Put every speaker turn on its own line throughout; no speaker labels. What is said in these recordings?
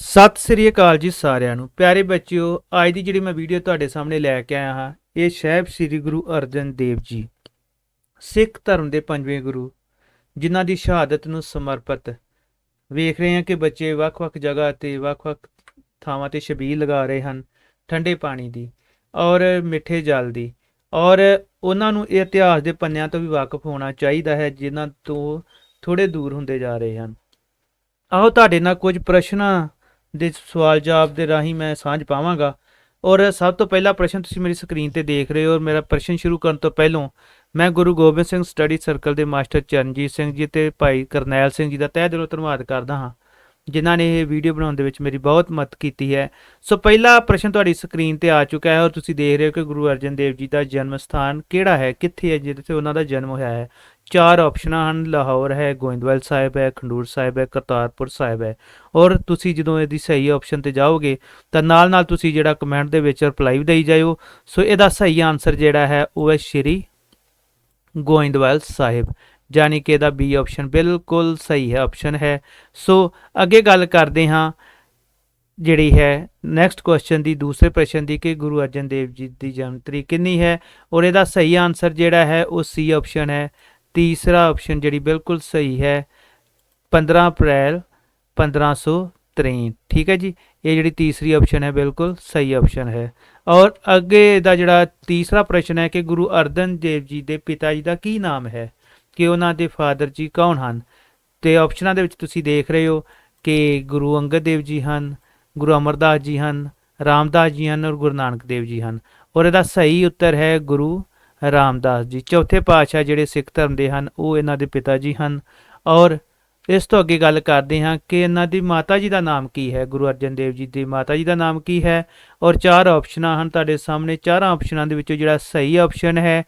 ਸਤਿ ਸ੍ਰੀ ਅਕਾਲ ਜੀ ਸਾਰਿਆਂ ਨੂੰ। ਪਿਆਰੇ ਬੱਚਿਓ, ਅੱਜ ਦੀ ਜਿਹੜੀ ਮੈਂ ਵੀਡੀਓ ਤੁਹਾਡੇ ਸਾਹਮਣੇ ਲੈ ਕੇ ਆਇਆ ਹਾਂ, ਇਹ ਸ਼ਹਿਬ ਸ੍ਰੀ ਗੁਰੂ ਅਰਜਨ ਦੇਵ ਜੀ, ਸਿੱਖ ਧਰਮ ਦੇ ਪੰਜਵੇਂ ਗੁਰੂ, ਜਿਨ੍ਹਾਂ ਦੀ ਸ਼ਹਾਦਤ ਨੂੰ ਸਮਰਪਿਤ। ਵੇਖ ਰਹੇ ਹਾਂ ਕਿ ਬੱਚੇ ਵੱਖ-ਵੱਖ ਜਗ੍ਹਾ ਤੇ, ਵੱਖ-ਵੱਖ ਥਾਵਾਂ ਤੇ ਛਬੀਲ ਲਗਾ ਰਹੇ ਹਨ, ਠੰਡੇ ਪਾਣੀ ਦੀ ਔਰ ਮਿੱਠੇ ਜਲ ਦੀ। ਔਰ ਉਹਨਾਂ ਨੂੰ ਇਹ ਇਤਿਹਾਸ ਦੇ ਪੰਨਿਆਂ ਤੋਂ ਵੀ ਵਾਕਿਫ ਹੋਣਾ ਚਾਹੀਦਾ ਹੈ, ਜਿਨ੍ਹਾਂ ਤੋਂ ਥੋੜੇ ਦੂਰ ਹੁੰਦੇ ਜਾ ਰਹੇ ਹਨ। ਆਓ ਤੁਹਾਡੇ ਨਾਲ ਕੁਝ ਪ੍ਰਸ਼ਨਾਂ ਦੇ ਸਵਾਲ ਜਵਾਬ ਦੇ ਰਾਹੀਂ ਮੈਂ ਸਾਂਝ ਪਾਵਾਂਗਾ। ਔਰ ਸਭ ਤੋਂ ਪਹਿਲਾ ਪ੍ਰਸ਼ਨ ਤੁਸੀਂ ਮੇਰੀ ਸਕਰੀਨ ਤੇ ਦੇਖ ਰਹੇ ਹੋ ਔਰ ਮੇਰਾ ਪ੍ਰਸ਼ਨ ਸ਼ੁਰੂ ਕਰਨ ਤੋਂ ਪਹਿਲਾਂ ਮੈਂ ਗੁਰੂ ਗੋਬਿੰਦ ਸਿੰਘ ਸਟੱਡੀ ਸਰਕਲ ਦੇ ਮਾਸਟਰ ਚਰਨਜੀਤ ਸਿੰਘ ਜੀ ਤੇ ਭਾਈ ਕਰਨੈਲ ਸਿੰਘ ਜੀ ਦਾ ਤਹਿ ਦਿਲੋਂ ਧੰਨਵਾਦ ਕਰਦਾ ਹਾਂ। ਜਿਨ੍ਹਾਂ ਨੇ ਇਹ ਵੀਡੀਓ ਬਣਾਉਣ ਦੇ ਵਿੱਚ ਮੇਰੀ ਬਹੁਤ ਮਦਦ ਕੀਤੀ ਹੈ। ਸੋ ਪਹਿਲਾ ਪ੍ਰਸ਼ਨ ਤੁਹਾਡੀ ਸਕਰੀਨ ਤੇ ਆ ਚੁੱਕਾ ਹੈ ਔਰ ਤੁਸੀਂ ਦੇਖ ਰਹੇ ਹੋ ਕਿ ਗੁਰੂ ਅਰਜਨ ਦੇਵ ਜੀ ਦਾ ਜਨਮ ਸਥਾਨ ਕਿਹੜਾ ਹੈ, ਕਿੱਥੇ ਹੈ ਜਿੱਥੇ ਉਹਨਾਂ ਦਾ ਜਨਮ ਹੋਇਆ ਹੈ। ਚਾਰ ਆਪਸ਼ਨਾਂ ਹਨ, ਲਾਹੌਰ ਹੈ, ਗੋਇੰਦਵਾਲ ਸਾਹਿਬ ਹੈ, ਖੰਡੂਰ ਸਾਹਿਬ ਹੈ, ਕਰਤਾਰਪੁਰ ਸਾਹਿਬ ਹੈ। ਔਰ ਤੁਸੀਂ ਜਦੋਂ ਇਹਦੀ ਸਹੀ ਆਪਸ਼ਨ ਤੇ ਜਾਓਗੇ, ਤਾਂ ਨਾਲ ਨਾਲ ਤੁਸੀਂ ਜਿਹੜਾ ਕਮੈਂਟ ਦੇ ਵਿੱਚ ਰਿਪਲਾਈ ਵੀ ਦੇਈ ਜਾਇਓ। ਸੋ ਇਹਦਾ ਸਹੀ ਆਨਸਰ ਜਿਹੜਾ ਹੈ, ਉਹ ਹੈ ਸ਼੍ਰੀ ਗੋਇੰਦਵਾਲ ਸਾਹਿਬ। ਜਾਨੀ ਕਿ ਇਹਦਾ ਬੀ ਆਪਸ਼ਨ ਬਿਲਕੁਲ ਸਹੀ ਹੈ ਆਪਸ਼ਨ ਹੈ। ਸੋ ਅੱਗੇ ਗੱਲ ਕਰਦੇ ਹਾਂ, ਜਿਹੜੀ ਹੈ ਨੈਕਸਟ ਕੁਐਸਚਨ ਦੀ, ਦੂਸਰੇ ਪ੍ਰਸ਼ਨ ਦੀ ਕਿ ਗੁਰੂ ਅਰਜਨ ਦੇਵ ਜੀ ਦੀ ਜਨਮ ਤਰੀਕ ਕਿੰਨੀ ਹੈ? ਔਰ ਇਹਦਾ ਸਹੀ ਆਨਸਰ ਜਿਹੜਾ ਹੈ, ਉਹ ਸੀ ਆਪਸ਼ਨ ਹੈ। ਤੀਸਰਾ ਆਪਸ਼ਨ ਜਿਹੜੀ ਬਿਲਕੁਲ ਸਹੀ ਹੈ 15 ਅਪ੍ਰੈਲ 1563 ਠੀਕ ਹੈ ਜੀ? ਇਹ ਜਿਹੜੀ ਤੀਸਰੀ ਆਪਸ਼ਨ ਹੈ, ਬਿਲਕੁਲ ਸਹੀ ਆਪਸ਼ਨ ਹੈ। ਔਰ ਅੱਗੇ ਦਾ ਜਿਹੜਾ ਤੀਸਰਾ ਪ੍ਰਸ਼ਨ ਹੈ ਕਿ ਗੁਰੂ ਅਰਜਨ ਦੇਵ ਜੀ ਦੇ ਪਿਤਾ ਜੀ ਦਾ ਕੀ ਨਾਮ ਹੈ? ਕਿ ਉਹਨਾਂ ਦੇ ਫਾਦਰ ਜੀ ਕੌਣ ਹਨ? ਤੇ ਆਪਸ਼ਨਾਂ ਦੇ ਵਿੱਚ ਤੁਸੀਂ ਦੇਖ ਰਹੇ ਹੋ ਕਿ ਗੁਰੂ ਅੰਗਦ ਦੇਵ ਜੀ ਹਨ, ਗੁਰੂ ਅਮਰਦਾਸ ਜੀ ਹਨ, ਰਾਮਦਾਸ ਜੀ ਹਨ ਔਰ ਗੁਰੂ ਨਾਨਕ ਦੇਵ ਜੀ ਹਨ। ਔਰ ਇਹਦਾ ਸਹੀ ਉੱਤਰ ਹੈ ਗੁਰੂ ਰਾਮਦਾਸ ਜੀ। ਚੌਥੇ ਪਾਤਸ਼ਾਹ ਜਿਹੜੇ ਸਿੱਖ ਧਰਮ ਦੇ ਹਨ, ਉਹ ਇਹਨਾਂ ਦੇ ਪਿਤਾ ਜੀ ਹਨ। ਔਰ ਇਸ ਤੋਂ ਅੱਗੇ ਗੱਲ ਕਰਦੇ ਹਾਂ ਕਿ ਇਹਨਾਂ ਦੀ ਮਾਤਾ ਜੀ ਦਾ ਨਾਮ ਕੀ ਹੈ? ਗੁਰੂ ਅਰਜਨ ਦੇਵ ਜੀ ਦੀ ਮਾਤਾ ਜੀ ਦਾ ਨਾਮ ਕੀ ਹੈ? ਔਰ ਚਾਰ ਆਪਸ਼ਨਾਂ ਹਨ ਤੁਹਾਡੇ ਸਾਹਮਣੇ। ਚਾਰਾਂ ਆਪਸ਼ਨਾਂ ਦੇ ਵਿੱਚੋਂ ਜਿਹੜਾ ਸਹੀ ਆਪਸ਼ਨ ਹੈ,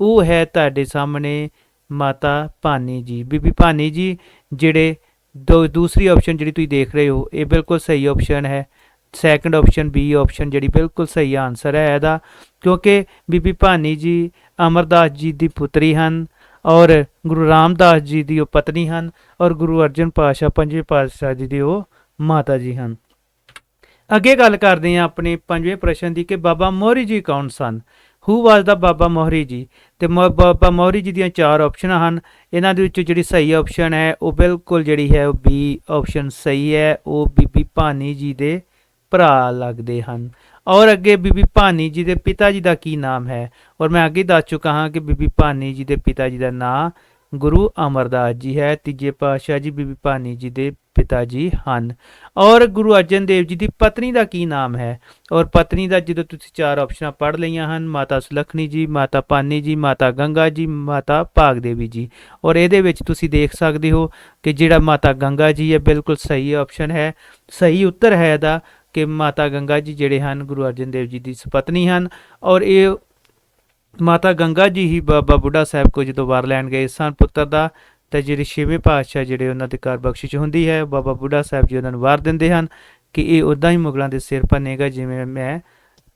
ਉਹ ਹੈ ਤੁਹਾਡੇ ਸਾਹਮਣੇ ਮਾਤਾ ਭਾਨੀ ਜੀ। ਬੀਬੀ ਭਾਨੀ ਜੀ, ਜਿਹੜੇ ਦੋ, ਦੂਸਰੀ ਆਪਸ਼ਨ ਜਿਹੜੀ ਤੁਸੀਂ ਦੇਖ ਰਹੇ ਹੋ, ਇਹ ਬਿਲਕੁਲ ਸਹੀ ਆਪਸ਼ਨ ਹੈ। ਸੈਕੰਡ ਆਪਸ਼ਨ ਬੀ ਆਪਸ਼ਨ ਜਿਹੜੀ ਬਿਲਕੁਲ ਸਹੀ ਆਨਸਰ ਹੈ ਇਹਦਾ। ਕਿਉਂਕਿ ਬੀਬੀ ਭਾਨੀ ਜੀ ਅਮਰਦਾਸ ਜੀ ਦੀ ਪੁੱਤਰੀ ਹਨ ਔਰ ਗੁਰੂ ਰਾਮਦਾਸ ਜੀ ਦੀ ਉਹ ਪਤਨੀ ਹਨ ਔਰ ਗੁਰੂ ਅਰਜਨ ਪਾਤਸ਼ਾਹ ਪੰਜਵੇਂ ਪਾਤਸ਼ਾਹ ਜੀ ਦੀ ਉਹ ਮਾਤਾ ਜੀ ਹਨ। ਅੱਗੇ ਗੱਲ ਕਰਦੇ ਹਾਂ ਆਪਣੇ ਪੰਜਵੇਂ ਪ੍ਰਸ਼ਨ ਦੀ ਕਿ ਬਾਬਾ ਮੋਹਰੀ ਜੀ ਕੌਣ ਸਨ? ਹੂ ਵਾਸ ਦਾ ਬਾਬਾ ਮੋਹਰੀ ਜੀ ਤੇ ਮ- ਬਾਬਾ ਮੋਹਰੀ ਜੀ ਦੀਆਂ ਚਾਰ ਆਪਸ਼ਨਾਂ ਹਨ। ਇਹਨਾਂ ਦੇ ਵਿੱਚੋਂ ਜਿਹੜੀ ਸਹੀ ਆਪਸ਼ਨ ਹੈ, ਉਹ ਬਿਲਕੁਲ ਜਿਹੜੀ ਹੈ, ਉਹ ਬੀ ਆਪਸ਼ਨ ਸਹੀ ਹੈ। ਉਹ ਬੀਬੀ ਭਾਨੀ ਜੀ ਦੇ ਭਰਾ ਲੱਗਦੇ ਹਨ। ਔਰ ਅੱਗੇ ਬੀਬੀ ਭਾਨੀ ਜੀ ਦੇ ਪਿਤਾ ਜੀ ਦਾ ਕੀ ਨਾਮ ਹੈ? ਔਰ ਮੈਂ ਅੱਗੇ ਦੱਸ ਚੁੱਕਾ ਹਾਂ ਕਿ ਬੀਬੀ ਭਾਨੀ ਜੀ ਦੇ ਪਿਤਾ ਜੀ ਦਾ ਨਾਮ ਗੁਰੂ ਅਮਰਦਾਸ ਜੀ ਹੈ, ਤੀਜੇ ਪਾਤਸ਼ਾਹ ਜੀ ਬੀਬੀ ਭਾਨੀ ਜੀ ਦੇ ਪਿਤਾ ਜੀ ਹਨ। ਔਰ ਗੁਰੂ ਅਰਜਨ ਦੇਵ ਜੀ ਦੀ ਪਤਨੀ ਦਾ ਕੀ ਨਾਮ ਹੈ? ਔਰ ਪਤਨੀ ਦਾ ਜਦੋਂ ਤੁਸੀਂ ਚਾਰ ਆਪਸ਼ਨਾਂ ਪੜ੍ਹ ਲਈਆਂ ਹਨ, ਮਾਤਾ ਸੁਲੱਖਣੀ ਜੀ, ਮਾਤਾ ਪਾਨੀ ਜੀ, ਮਾਤਾ ਗੰਗਾ ਜੀ, ਮਾਤਾ ਭਾਗ ਦੇਵੀ ਜੀ। ਔਰ ਇਹਦੇ ਵਿੱਚ ਤੁਸੀਂ ਦੇਖ ਸਕਦੇ ਹੋ ਕਿ ਜਿਹੜਾ ਮਾਤਾ ਗੰਗਾ ਜੀ ਹੈ, ਬਿਲਕੁਲ ਸਹੀ ਆਪਸ਼ਨ ਹੈ, ਸਹੀ ਉੱਤਰ ਹੈ ਇਹਦਾ ਕਿ ਮਾਤਾ ਗੰਗਾ ਜੀ ਜਿਹੜੇ ਹਨ, ਗੁਰੂ ਅਰਜਨ ਦੇਵ ਜੀ ਦੀ ਸੁਪਤਨੀ ਹਨ। ਔਰ ਇਹ ਮਾਤਾ ਗੰਗਾ ਜੀ ਹੀ ਬਾਬਾ ਬੁੱਢਾ ਸਾਹਿਬ ਕੋ ਜਦੋਂ ਵਾਰ ਲੈਣ ਗਏ ਸਨ ਪੁੱਤਰ ਦਾ, ਤੇ ਜਿਹੜੇ ਛੇਵੇਂ ਪਾਤਸ਼ਾਹ ਜਿਹੜੇ ਉਹਨਾਂ ਦੇ ਘਰ ਬਖਸ਼ਿਸ਼ ਹੁੰਦੀ ਹੈ, ਬਾਬਾ ਬੁੱਢਾ ਸਾਹਿਬ ਜੀ ਉਹਨਾਂ ਨੂੰ ਵਾਰ ਦਿੰਦੇ ਹਨ ਕਿ ਇਹ ਉਦਾਂ ਹੀ ਮੁਗਲਾਂ ਦੇ ਸਿਰ ਭੰਨੇਗਾ ਜਿਵੇਂ ਮੈਂ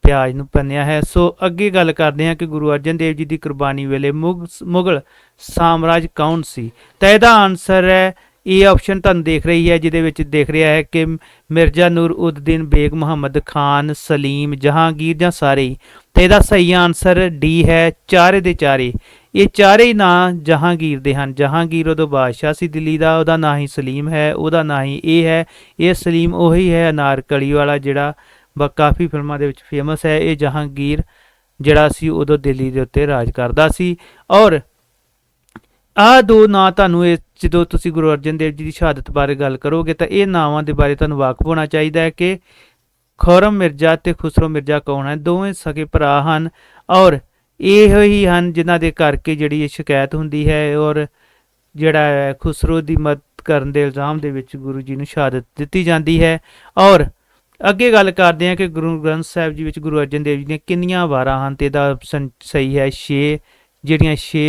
ਪਿਆਜ਼ ਨੂੰ ਭੰਨਿਆ ਹੈ। ਸੋ ਅੱਗੇ ਗੱਲ ਕਰਦੇ ਹਾਂ ਕਿ ਗੁਰੂ ਅਰਜਨ ਦੇਵ ਜੀ ਦੀ ਕੁਰਬਾਨੀ ਵੇਲੇ ਮੁਗ- ਮੁਗਲ ਸਾਮਰਾਜ ਕੌਣ ਸੀ? ਤਾਂ ਇਹਦਾ ਆਨਸਰ ਹੈ ਇਹ ਆਪਸ਼ਨ ਤੁਹਾਨੂੰ ਦੇਖ ਰਹੀ ਹੈ, ਜਿਹਦੇ ਵਿੱਚ ਦੇਖ ਰਿਹਾ ਹੈ ਕਿ ਮਿਰਜ਼ਾ ਨੂਰ ਉਦਦੀਨ ਬੇਗ ਮੁਹੰਮਦ ਖਾਨ, ਸਲੀਮ, ਜਹਾਂਗੀਰ ਜਾਂ ਸਾਰੇ। ਹੀ ਤੇ ਇਹਦਾ ਸਹੀ ਆਨਸਰ ਡੀ ਹੈ, ਚਾਰੇ ਦੇ ਚਾਰੇ। ਇਹ ਚਾਰੇ ਨਾਂ ਜਹਾਂਗੀਰ ਦੇ ਹਨ। ਜਹਾਂਗੀਰ ਉਦੋਂ ਬਾਦਸ਼ਾਹ ਸੀ ਦਿੱਲੀ ਦਾ, ਉਹਦਾ ਨਾਂ ਹੀ ਸਲੀਮ ਹੈ, ਉਹਦਾ ਨਾਂ ਹੀ ਇਹ ਹੈ। ਇਹ ਸਲੀਮ ਉਹੀ ਹੈ ਅਨਾਰਕਲੀ ਵਾਲਾ ਜਿਹੜਾ ਬ ਕਾਫੀ ਫਿਲਮਾਂ ਦੇ ਵਿੱਚ ਫੇਮਸ ਹੈ। ਇਹ ਜਹਾਂਗੀਰ ਜਿਹੜਾ ਸੀ, ਉਦੋਂ ਦਿੱਲੀ ਦੇ ਉੱਤੇ ਰਾਜ ਕਰਦਾ ਸੀ। ਔਰ ਆਹ ਦੋ ਨਾਂ ਤੁਹਾਨੂੰ ਇਹ ਜਦੋਂ ਤੁਸੀਂ ਗੁਰੂ ਅਰਜਨ ਦੇਵ ਜੀ ਦੀ ਸ਼ਹਾਦਤ ਬਾਰੇ ਗੱਲ ਕਰੋਗੇ ਤਾਂ ਇਹ ਨਾਵਾਂ ਦੇ ਬਾਰੇ ਤੁਹਾਨੂੰ ਵਾਕਫ ਹੋਣਾ ਚਾਹੀਦਾ ਹੈ ਕਿ ਖੁਰਮ ਮਿਰਜ਼ਾ ਤੇ ਖੁਸਰੋ ਮਿਰਜ਼ਾ ਕੌਣ ਹੈ ਦੋਵੇਂ ਸਕੇ ਭਰਾ ਹਨ ਔਰ ਇਹੋ ਹੀ ਹਨ ਜਿਨ੍ਹਾਂ ਦੇ ਕਰਕੇ ਜਿਹੜੀ ਇਹ ਸ਼ਿਕਾਇਤ ਹੁੰਦੀ ਹੈ ਔਰ ਜਿਹੜਾ ਹੈ ਖੁਸਰੋ ਦੀ ਮਦਦ ਕਰਨ ਦੇ ਇਲਜ਼ਾਮ ਦੇ ਵਿੱਚ ਗੁਰੂ ਜੀ ਨੂੰ ਸ਼ਹਾਦਤ ਦਿੱਤੀ ਜਾਂਦੀ ਹੈ ਔਰ ਅੱਗੇ ਗੱਲ ਕਰਦੇ ਹਾਂ ਕਿ ਗੁਰੂ ਗ੍ਰੰਥ ਸਾਹਿਬ ਜੀ ਵਿੱਚ ਗੁਰੂ ਅਰਜਨ ਦੇਵ ਜੀ ਦੀਆਂ ਕਿੰਨੀਆਂ ਵਾਰਾਂ ਹਨ ਤੇ ਇਹਦਾ option ਸਹੀ ਹੈ 6 ਜਿਹੜੀਆਂ 6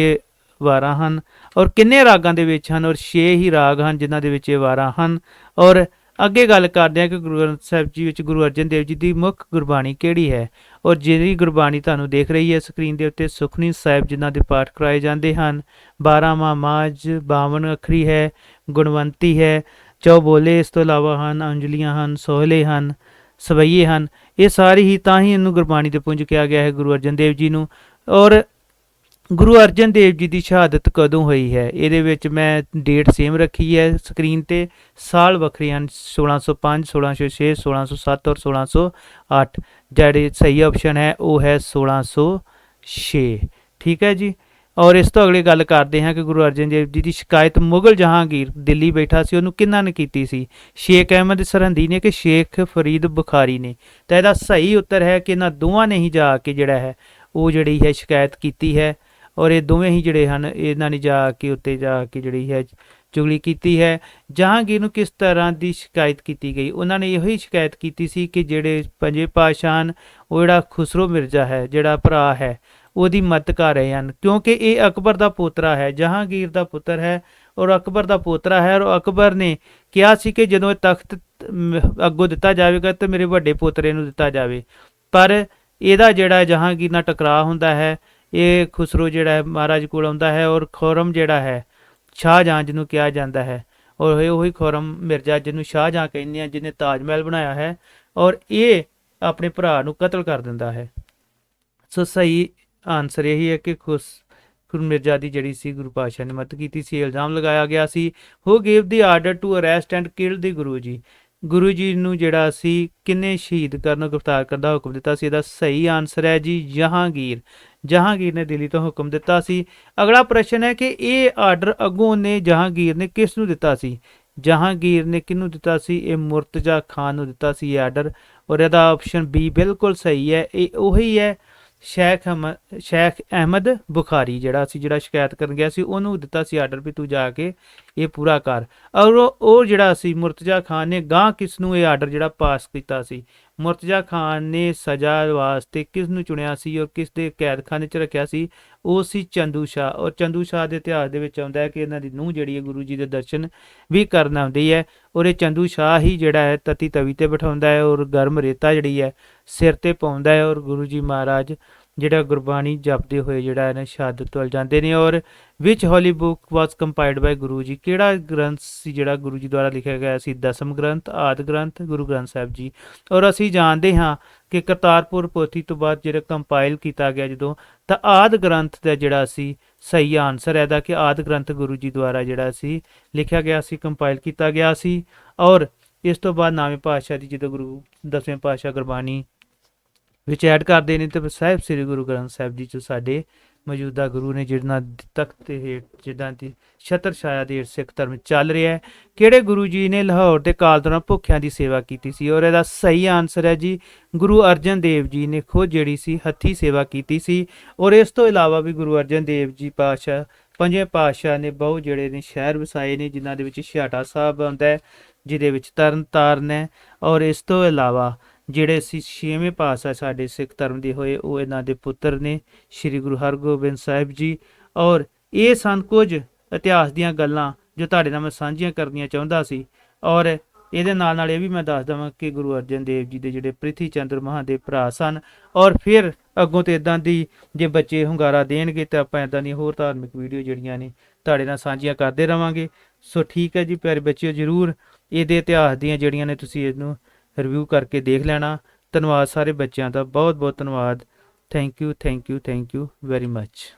ਵਾਰਾਂ ਹਨ। ਔਰ ਕਿੰਨੇ ਰਾਗਾਂ ਦੇ ਵਿੱਚ ਹਨ ਔਰ 6 ਹੀ ਰਾਗ ਹਨ ਜਿਨ੍ਹਾਂ ਦੇ ਵਿੱਚ ਇਹ ਵਾਰਾਂ ਹਨ। ਔਰ ਅੱਗੇ ਗੱਲ ਕਰਦੇ ਹਾਂ ਕਿ ਗੁਰੂ ਗ੍ਰੰਥ ਸਾਹਿਬ ਜੀ ਵਿੱਚ ਗੁਰੂ ਅਰਜਨ ਦੇਵ ਜੀ ਦੀ ਮੁੱਖ ਗੁਰਬਾਣੀ ਕਿਹੜੀ ਹੈ। ਔਰ ਜਿਹੜੀ ਗੁਰਬਾਣੀ ਤੁਹਾਨੂੰ ਦੇਖ ਰਹੀ ਹੈ ਸਕਰੀਨ ਦੇ ਉੱਤੇ ਸੁਖਨੀ ਸਾਹਿਬ ਜਿਨ੍ਹਾਂ ਦੇ ਪਾਠ ਕਰਾਏ ਜਾਂਦੇ ਹਨ। 12ਵਾਂ ਮਾਝ 52 ਅੱਖਰੀ ਹੈ, ਗੁਣਵੰਤੀ ਹੈ, ਚੌਬੋਲੇ ਇਸ ਤੋਂ ਇਲਾਵਾ ਹਨ, ਅੰਜਲੀਆਂ ਹਨ, ਸੋਹਲੇ ਹਨ, ਸਵਈਏ ਹਨ। ਇਹ ਸਾਰੇ ਹੀ ਤਾਂ ਹੀ ਇਹਨੂੰ ਗੁਰਬਾਣੀ ਦੇ ਪੁੰਜ ਕਿਹਾ ਗਿਆ ਹੈ ਗੁਰੂ ਅਰਜਨ ਦੇਵ ਜੀ ਨੂੰ। ਔਰ ਗੁਰੂ ਅਰਜਨ ਦੇਵ ਜੀ ਦੀ ਸ਼ਹਾਦਤ ਕਦੋਂ ਹੋਈ ਹੈ? ਇਹਦੇ ਵਿੱਚ ਮੈਂ ਡੇਟ ਸੇਮ ਰੱਖੀ ਹੈ ਸਕਰੀਨ ਤੇ। ਸਾਲ ਵੱਖਰੇ ਹਨ 1605 1606 1607 ਔਰ 1608 ਜਿਹੜੇ ਸਹੀ ਆਪਸ਼ਨ ਹੈ, ਉਹ ਹੈ 1606 ਠੀਕ ਹੈ ਜੀ? ਔਰ ਇਸ ਤੋਂ ਅਗਲੇ ਗੱਲ ਕਰਦੇ ਹਾਂ ਕਿ ਗੁਰੂ ਅਰਜਨ ਦੇਵ ਜੀ ਦੀ ਸ਼ਿਕਾਇਤ ਮੁਗਲ ਜਹਾਂਗੀਰ ਦਿੱਲੀ ਬੈਠਾ ਸੀ, ਉਹਨੂੰ ਕਿੰਨਾ ਨੇ ਕੀਤੀ ਸੀ? ਸ਼ੇਖ ਅਹਿਮਦ ਸਰਹੰਦੀ ਨੇ ਕਿ ਸ਼ੇਖ ਫਰੀਦ ਬੁਖਾਰੀ ਨੇ? ਤਾਂ ਇਹਦਾ ਸਹੀ ਉੱਤਰ ਹੈ ਕਿ ਇਹਨਾਂ ਦੋਵਾਂ ਨੇ ਹੀ ਜਾ ਕੇ ਜਿਹੜਾ ਹੈ, ਉਹ ਜਿਹੜੀ ਹੈ ਸ਼ਿਕਾਇਤ ਕੀਤੀ ਹੈ। ਔਰ ਇਹ ਦੋਵੇਂ ਹੀ ਜਿਹੜੇ ਹਨ, ਇਹਨਾਂ ਨੇ ਜਾ ਕੇ ਉੱਤੇ ਜਾ ਕੇ ਜਿਹੜੀ ਹੈ ਚੁਗਲੀ ਕੀਤੀ ਹੈ। ਜਹਾਂਗੀਰ ਨੂੰ ਕਿਸ ਤਰ੍ਹਾਂ ਦੀ ਸ਼ਿਕਾਇਤ ਕੀਤੀ ਗਈ? ਉਹਨਾਂ ਨੇ ਇਹੋ ਹੀ ਸ਼ਿਕਾਇਤ ਕੀਤੀ ਸੀ ਕਿ ਜਿਹੜੇ ਪੰਜੇ ਪਾਤਸ਼ਾਹ ਹਨ, ਉਹ ਜਿਹੜਾ ਖੁਸਰੋ ਮਿਰਜ਼ਾ ਹੈ, ਜਿਹੜਾ ਭਰਾ ਹੈ, ਉਹਦੀ ਮਦਦ ਕਰ ਰਹੇ ਹਨ। ਕਿਉਂਕਿ ਇਹ ਅਕਬਰ ਦਾ ਪੋਤਰਾ ਹੈ, ਜਹਾਂਗੀਰ ਦਾ ਪੁੱਤਰ ਹੈ ਔਰ ਅਕਬਰ ਦਾ ਪੋਤਰਾ ਹੈ ਔਰ ਅਕਬਰ ਨੇ ਕਿਹਾ ਸੀ ਕਿ ਜਦੋਂ ਇਹ ਤਖਤ ਅੱਗੋਂ ਦਿੱਤਾ ਜਾਵੇਗਾ ਤਾਂ ਮੇਰੇ ਵੱਡੇ ਪੋਤਰੇ ਨੂੰ ਦਿੱਤਾ ਜਾਵੇ। ਪਰ ਇਹਦਾ ਜਿਹੜਾ ਜਹਾਂਗੀਰ ਨਾਲ ਟਕਰਾਅ ਹੁੰਦਾ ਹੈ ਇਹ ਖੁਸਰੋ ਜਿਹੜਾ ਹੈ, ਮਹਾਰਾਜ ਕੋਲ ਆਉਂਦਾ ਹੈ ਔਰ ਖੋਰਮ ਜਿਹੜਾ ਹੈ ਸ਼ਾਹਜਹਾਂ ਜਿਹਨੂੰ ਕਿਹਾ ਜਾਂਦਾ ਹੈ। ਔਰ ਇਹ ਉਹੀ ਖੋਰਮ ਮਿਰਜ਼ਾ ਜਿਹਨੂੰ ਸ਼ਾਹਜਹਾਂ ਕਹਿੰਦੇ ਆ, ਜਿਹਨੇ ਤਾਜ ਮਹਿਲ ਬਣਾਇਆ ਹੈ ਔਰ ਇਹ ਆਪਣੇ ਭਰਾ ਨੂੰ ਕਤਲ ਕਰ ਦਿੰਦਾ ਹੈ। ਸੋ ਸਹੀ ਆਨਸਰ ਇਹੀ ਹੈ ਕਿ ਖੁਸ ਗੁਰੂ ਮਿਰਜ਼ਾ ਦੀ ਜਿਹੜੀ ਸੀ ਗੁਰੂ ਪਾਤਸ਼ਾਹ ਨੇ ਮਦਦ ਕੀਤੀ ਸੀ, ਇਲਜ਼ਾਮ ਲਗਾਇਆ ਗਿਆ ਸੀ। Who gave the order to arrest and kill the Guru ji. Guru ji ਨੂੰ ਜਿਹੜਾ ਸੀ, ਕਿੰਨੇ ਸ਼ਹੀਦ ਕਰਨ ਗ੍ਰਿਫਤਾਰ ਕਰਨ ਦਾ ਹੁਕਮ ਦਿੱਤਾ ਸੀ, ਇਹਦਾ ਸਹੀ ਆਨਸਰ ਹੈ ਜੀ, ਜਹਾਂਗੀਰ। ਜਹਾਂਗੀਰ ਨੇ ਦਿੱਲੀ ਤੋਂ ਹੁਕਮ ਦਿੱਤਾ ਸੀ। ਅਗਲਾ ਪ੍ਰਸ਼ਨ ਹੈ ਕਿ ਇਹ ਆਰਡਰ ਅੱਗੋਂ ਨੇ ਜਹਾਂਗੀਰ ਨੇ ਕਿਸ ਨੂੰ ਦਿੱਤਾ ਸੀ? ਜਹਾਂਗੀਰ ਨੇ ਕਿਹਨੂੰ ਦਿੱਤਾ ਸੀ? ਇਹ ਮੁਰਤਜ਼ਾ ਖਾਨ ਨੂੰ ਦਿੱਤਾ ਸੀ ਇਹ ਆਰਡਰ। ਔਰ ਇਹਦਾ ਆਪਸ਼ਨ ਬੀ ਬਿਲਕੁਲ ਸਹੀ ਹੈ। ਇਹ ਉਹੀ ਹੈ, ਸ਼ੇਖ ਅਹਿਮਦ ਸ਼ੇਖ ਅਹਿਮਦ ਬੁਖਾਰੀ ਜਿਹੜਾ ਸੀ, ਜਿਹੜਾ ਸ਼ਿਕਾਇਤ ਕਰਨ ਗਿਆ ਸੀ, ਉਹਨੂੰ ਦਿੱਤਾ ਸੀ ਆਰਡਰ ਵੀ ਤੂੰ ਜਾ ਕੇ ਇਹ ਪੂਰਾ ਕਰ। ਔਰ ਉਹ ਉਹ ਜਿਹੜਾ ਸੀ ਮੁਰਤਜ਼ਾ ਖਾਨ ਨੇ ਗਾਂ ਕਿਸ ਨੂੰ ਇਹ ਆਰਡਰ ਜਿਹੜਾ ਪਾਸ ਕੀਤਾ ਸੀ? ਮੁਰਤਜ਼ਾ ਖਾਨ ਨੇ ਸਜ਼ਾ ਵਾਸਤੇ ਕਿਸ ਨੂੰ ਚੁਣਿਆ ਸੀ ਔਰ ਕਿਸ ਦੇ ਕੈਦਖਾਨੇ 'ਚ ਰੱਖਿਆ ਸੀ, ਉਹ ਸੀ ਚੰਦੂ ਸ਼ਾਹ ਔਰ ਚੰਦੂ ਸ਼ਾਹ ਦੇ ਇਤਿਹਾਸ ਦੇ ਵਿੱਚ ਆਉਂਦਾ ਹੈ ਕਿ ਇਹਨਾਂ ਦੀ ਨੂੰਹ ਜਿਹੜੀ ਹੈ ਗੁਰੂ ਜੀ ਦੇ ਦਰਸ਼ਨ ਵੀ ਕਰਨ ਆਉਂਦੀ ਹੈ ਔਰ ਇਹ ਚੰਦੂ ਸ਼ਾਹ ਹੀ ਜਿਹੜਾ ਹੈ ਤਤੀ ਤਵੀ ਤੇ ਬਿਠਾਉਂਦਾ ਹੈ ਔਰ ਗਰਮ ਰੇਤਾ ਜਿਹੜੀ ਹੈ ਸਿਰ ਤੇ ਪਾਉਂਦਾ ਹੈ ਔਰ ਗੁਰੂ ਜੀ ਮਹਾਰਾਜ ਜਿਹੜਾ ਗੁਰਬਾਣੀ ਜਪਦੇ ਹੋਏ ਜਿਹੜਾ ਇਹਨਾਂ ਸ਼ਹਾਦਤ ਵੱਲ ਜਾਂਦੇ ਨੇ ਔਰ ਵਿਚ ਹੋਲੀ ਬੁੱਕ ਵਾਸ ਕੰਪਾਈਲਡ ਬਾਈ ਗੁਰੂ ਜੀ। ਕਿਹੜਾ ਗ੍ਰੰਥ ਸੀ ਜਿਹੜਾ ਗੁਰੂ ਜੀ ਦੁਆਰਾ ਲਿਖਿਆ ਗਿਆ ਸੀ? ਦਸਮ ਗ੍ਰੰਥ, ਆਦ ਗ੍ਰੰਥ, ਗੁਰੂ ਗ੍ਰੰਥ ਸਾਹਿਬ ਜੀ। ਔਰ ਅਸੀਂ ਜਾਣਦੇ ਹਾਂ ਕਿ ਕਰਤਾਰਪੁਰ ਪੋਥੀ ਤੋਂ ਬਾਅਦ ਜਿਹੜਾ ਕੰਪਾਈਲ ਕੀਤਾ ਗਿਆ ਜਦੋਂ, ਤਾਂ ਆਦ ਗ੍ਰੰਥ ਦਾ ਜਿਹੜਾ ਸੀ, ਸਹੀ ਆਨਸਰ ਹੈ ਦਾ ਕਿ ਆਦ ਗ੍ਰੰਥ ਗੁਰੂ ਜੀ ਦੁਆਰਾ ਜਿਹੜਾ ਸੀ, ਲਿਖਿਆ ਗਿਆ ਸੀ ਕੰਪਾਈਲ ਕੀਤਾ ਗਿਆ ਸੀ। ਔਰ ਇਸ ਤੋਂ ਬਾਅਦ ਨਾਵੇਂ ਪਾਤਸ਼ਾਹ ਦੀ ਜਦੋਂ ਗੁਰੂ ਦਸਵੇਂ ਪਾਤਸ਼ਾਹ ਗੁਰਬਾਣੀ ਵਿੱਚ ਐਡ ਕਰਦੇ ਨੇ ਤੇ ਸਾਹਿਬ ਸ੍ਰੀ ਗੁਰੂ ਗ੍ਰੰਥ ਸਾਹਿਬ ਜੀ ਚ ਸਾਡੇ ਮੌਜੂਦਾ ਗੁਰੂ ਨੇ ਜਿਹਨਾਂ ਤਖਤ ਤੇ ਹੇਠ ਜਿੱਦਾਂ ਦੀ ਛਤਰ ਛਾਇਆ ਦੇ ਹੇਠ ਸਿੱਖ ਧਰਮ ਚੱਲ ਰਿਹਾ ਹੈ, ਕਿਹੜੇ ਗੁਰੂ ਜੀ ਨੇ ਲਾਹੌਰ ਦੇ ਕਾਲ ਦੌਰਾਨ ਭੁੱਖਿਆਂ ਦੀ ਸੇਵਾ ਕੀਤੀ ਸੀ? ਔਰ ਇਹਦਾ ਸਹੀ ਆਨਸਰ ਹੈ ਜੀ, ਗੁਰੂ ਅਰਜਨ ਦੇਵ ਜੀ ਨੇ ਖੁਦ ਜਿਹੜੀ ਸੀ ਹੱਥੀ ਸੇਵਾ ਕੀਤੀ ਸੀ। ਔਰ ਇਸ ਤੋਂ ਇਲਾਵਾ ਵੀ ਗੁਰੂ ਅਰਜਨ ਦੇਵ ਜੀ ਪਾਤਸ਼ਾਹ, ਪੰਜਵੇਂ ਪਾਤਸ਼ਾਹ ਨੇ ਬਹੁਤ ਜਿਹੜੇ ਨੇ ਸ਼ਹਿਰ ਵਸਾਏ ਨੇ, ਜਿਨ੍ਹਾਂ ਦੇ ਵਿੱਚ ਛਿਆਟਾ ਸਾਹਿਬ ਆਉਂਦਾ ਹੈ, ਜਿਹਦੇ ਵਿੱਚ ਤਰਨ ਤਾਰਨ ਹੈ। ਔਰ ਇਸ ਤੋਂ ਇਲਾਵਾ ਜਿਹੜੇ ਅਸੀਂ ਛੇਵੇਂ ਪਾਤਸ਼ਾਹ ਸਾਡੇ ਸਿੱਖ ਧਰਮ ਦੇ ਹੋਏ, ਉਹ ਇਹਨਾਂ ਦੇ ਪੁੱਤਰ ਨੇ, ਸ੍ਰੀ ਗੁਰੂ ਹਰਗੋਬਿੰਦ ਸਾਹਿਬ ਜੀ। ਔਰ ਇਹ ਸਨ ਕੁਝ ਇਤਿਹਾਸ ਦੀਆਂ ਗੱਲਾਂ ਜੋ ਤੁਹਾਡੇ ਨਾਲ ਮੈਂ ਸਾਂਝੀਆਂ ਕਰਨੀਆਂ ਚਾਹੁੰਦਾ ਸੀ। ਔਰ ਇਹਦੇ ਨਾਲ ਨਾਲ ਇਹ ਵੀ ਮੈਂ ਦੱਸ ਦਵਾਂ ਕਿ ਗੁਰੂ ਅਰਜਨ ਦੇਵ ਜੀ ਦੇ ਜਿਹੜੇ ਪ੍ਰਿਥੀ ਚੰਦਰ ਮਹਾਦੇਵ ਭਰਾ ਸਨ, ਔਰ ਫਿਰ ਅੱਗੋਂ ਤੇ ਇਦਾਂ ਦੀ ਜੇ ਬੱਚੇ ਹੁੰਗਾਰਾ ਦੇਣਗੇ ਤਾਂ ਆਪਾਂ ਇਦਾਂ ਦੀਆਂ ਹੋਰ ਧਾਰਮਿਕ ਵੀਡੀਓ ਜਿਹੜੀਆਂ ਨੇ ਤੁਹਾਡੇ ਨਾਲ ਸਾਂਝੀਆਂ ਕਰਦੇ ਰਵਾਂਗੇ। ਸੋ ਠੀਕ ਹੈ ਜੀ, ਪਿਆਰੇ ਬੱਚਿਓ, ਜਰੂਰ ਇਹਦੇ ਇਤਿਹਾਸ ਦੀਆਂ ਜਿਹੜੀਆਂ ਨੇ ਤੁਸੀਂ ਇਹਨੂੰ ਰਿਵਿਊ ਕਰਕੇ ਦੇਖ ਲੈਣਾ। ਧੰਨਵਾਦ ਸਾਰੇ ਬੱਚਿਆਂ ਦਾ। ਬਹੁਤ ਬਹੁਤ ਧੰਨਵਾਦ। Thank you thank you thank you very much